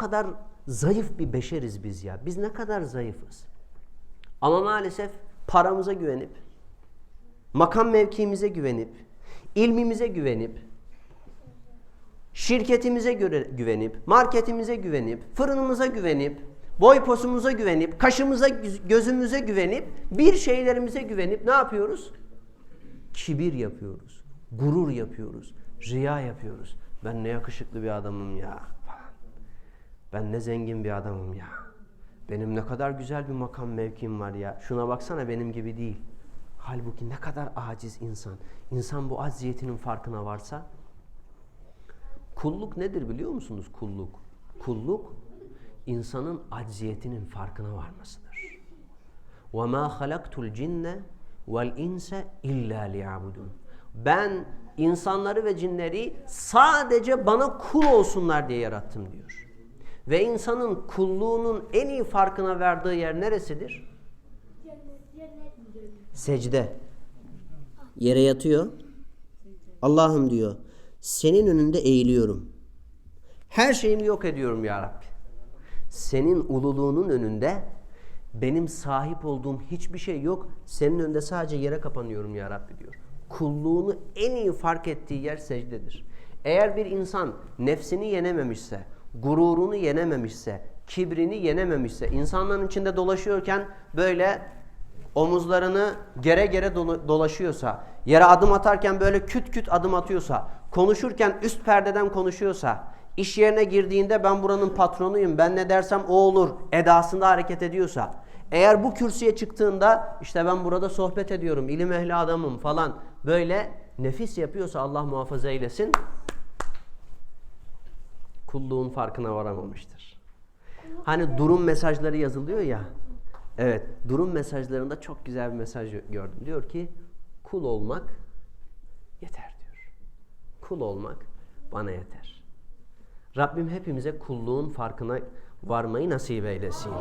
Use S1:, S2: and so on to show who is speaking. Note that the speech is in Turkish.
S1: kadar zayıf bir beşeriz biz ya. Biz ne kadar zayıfız. Ama maalesef paramıza güvenip, makam mevkiimize güvenip, ilmimize güvenip, şirketimize göre güvenip, marketimize güvenip, fırınımıza güvenip, boy posumuza güvenip, kaşımıza, gözümüze güvenip, bir şeylerimize güvenip ne yapıyoruz? Kibir yapıyoruz, gurur yapıyoruz, riya yapıyoruz. Ben ne yakışıklı bir adamım ya. Ben ne zengin bir adamım ya. Benim ne kadar güzel bir makam mevkim var ya. Şuna baksana benim gibi değil. Halbuki ne kadar aciz insan. İnsan bu acziyetinin farkına varsa Kulluk nedir biliyor musunuz kulluk? Kulluk insanın acziyetinin farkına varmasıdır. وَمَا خَلَقْتُ الْجِنَّ وَالْاِنْسَ اِلَّا لِيَعْبُدُونَ Ben insanları ve cinleri sadece bana kul olsunlar diye yarattım diyor. Ve insanın kulluğunun en iyi farkına verdiği yer neresidir? Secde. Yere yatıyor. Allah'ım diyor. Senin önünde eğiliyorum. Her şeyimi yok ediyorum ya Rabbi. Senin ululuğunun önünde benim sahip olduğum hiçbir şey yok. Senin önünde sadece yere kapanıyorum ya Rabbi diyor. Kulluğunu en iyi fark ettiği yer secdedir. Eğer bir insan nefsini yenememişse, gururunu yenememişse, kibrini yenememişse, insanların içinde dolaşıyorken böyle omuzlarını gere gere dolaşıyorsa, yere adım atarken böyle küt küt adım atıyorsa, konuşurken üst perdeden konuşuyorsa, iş yerine girdiğinde ben buranın patronuyum, ben ne dersem o olur edasında hareket ediyorsa, eğer bu kürsüye çıktığında işte ben burada sohbet ediyorum, ilim ehli adamım falan böyle nefis yapıyorsa Allah muhafaza eylesin, kulluğun farkına varamamıştır. Hani durum mesajları yazılıyor ya. Evet, durum mesajlarında çok güzel bir mesaj gördüm. Diyor ki, kul olmak yeter diyor. Kul olmak bana yeter. Rabbim hepimize kulluğun farkına varmayı nasip eylesin.